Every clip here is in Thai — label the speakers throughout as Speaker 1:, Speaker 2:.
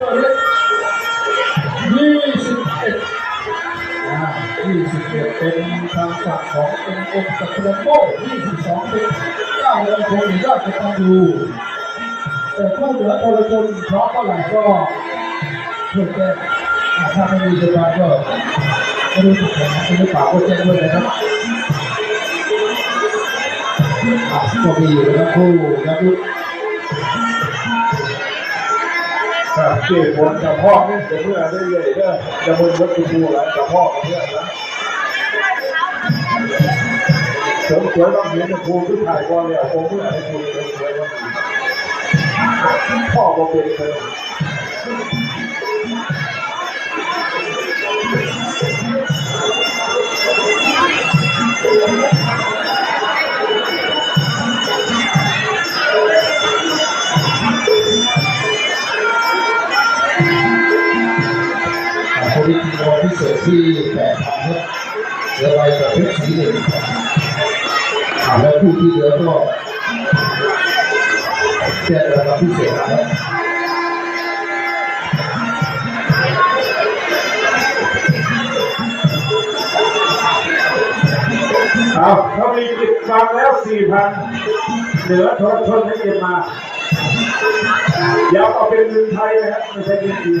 Speaker 1: ยี่สิบเอ็ดยี่สิบเอ็ดเป็นทางฝั่งของเป็นองค์ตะคุโก้ยี่สิบสองเป็นเก้าเดือนคงยอดจะต้องดูแต่ผู้เหลือตัวละคนเพราะเท่าไหร่ก็เพื่อแก้ถ้าไม่มีเวลาก็ไม่รู้จะแข่งหรือเปล่าก็แจ้งด้วยนะครับอะก็มีอยู่นะคู่นะครับ
Speaker 2: ครับ เกี่ยวกับกับพ่อเนี่ยจะเมื่อได้เลยเด้อจะมึนวัตถุภูอะไรกับพ่อกับเพื่อนนะสมสวยต้องเห็นจะภูที่ถ่ายก่อนเนี่ยผมเมื่อให้คุณเสริมสวยต้องพ่อก็เป็นเลย
Speaker 1: คนที่กินวันพิเศษที่แปดพันเนี่ยเหลือไปกับเพชรสีเหลืองอ่าแล้วผู้ที่เหลือก็แจ้งราคาพิเศษนะครับ
Speaker 2: เอาถ้ามีติดฟังแล้วสี่พันเหลือทนทนให้เก็บมาอย่าเอาเป็นเงินไทยนะครับไม่ใช่เงินจีน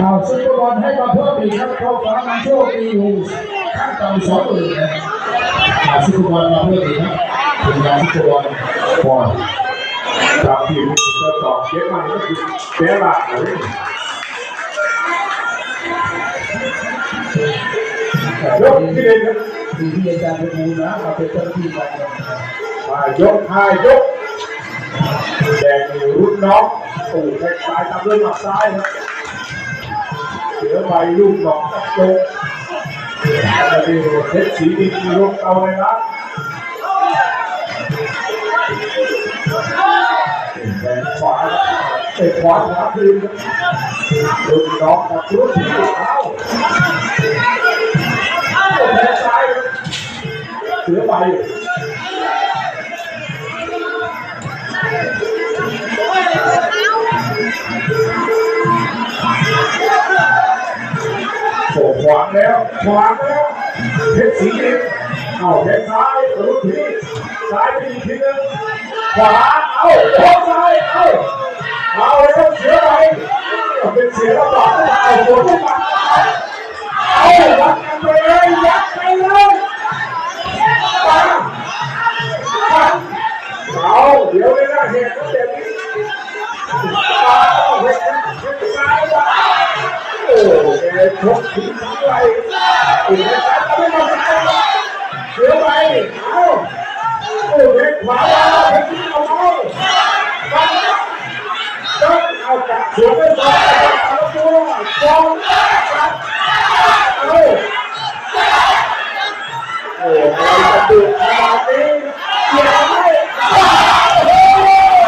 Speaker 1: เอาซุปเปอร์บอล ให้มาเพิ่มอีกครับเข้าฟ้ามาโชคดีอยู่ข้างต่ำสองหมื่นนะเอาซุปเปอร์บอลมาเพิ่มอีกครับเป็นงานซุปเปอร์บอลบอล
Speaker 2: ตามที่มันจะตอบเก็บมาก็คือแก้หลักเลยยกที่เด่นครับ
Speaker 1: ทีที่อาจารย์เป็นมูลนะมาเป็นเจ้าหน้าที่การเงินนะครับ
Speaker 2: มายกทายยกแดงนี่รุ่นน้องโอ้แท็กซ้ายตามด้วยหมัดซ้ายครับเสือใบลูกหนองตัดโจกแล้วนี่เพชรสีดินลงเอาเลยนะแขนขวาเตะขวาขวาคืนครับรุ่นน้องกับรุ่นที่เท้าแขนซ้ายเสือใบ แล้วขวางแล้วเพชรสีเองเอาเพชรซ้ายรุ่นพี่ซ้ายไปอีกทีนึงขวาเอาขวาซ้ายเอาเอาแล้วเสียไปเป็นเสียแล้วต่อเอาหัวทุกมันเอายัดกันไปเลยยัดไปเลยปังปังเอาเดี๋ยวไม่น่าเห็นก็เด็กปังเอาเพชรซ้ายปังโอ้แกชก ถึงทั้งไหลอีกแล้วไม่มาใส่เสือไปเอาโอ้เด็กขวาเอาเด็กที่เอาเอาฟังจับเอาจับเสือไปสองเอาตัวสองจับเอาโอ้ยจะดูขนาดนี้เสียไม่โอ้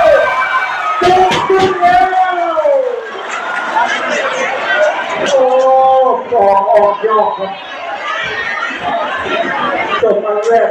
Speaker 2: ยตุ๊ จบอันแรก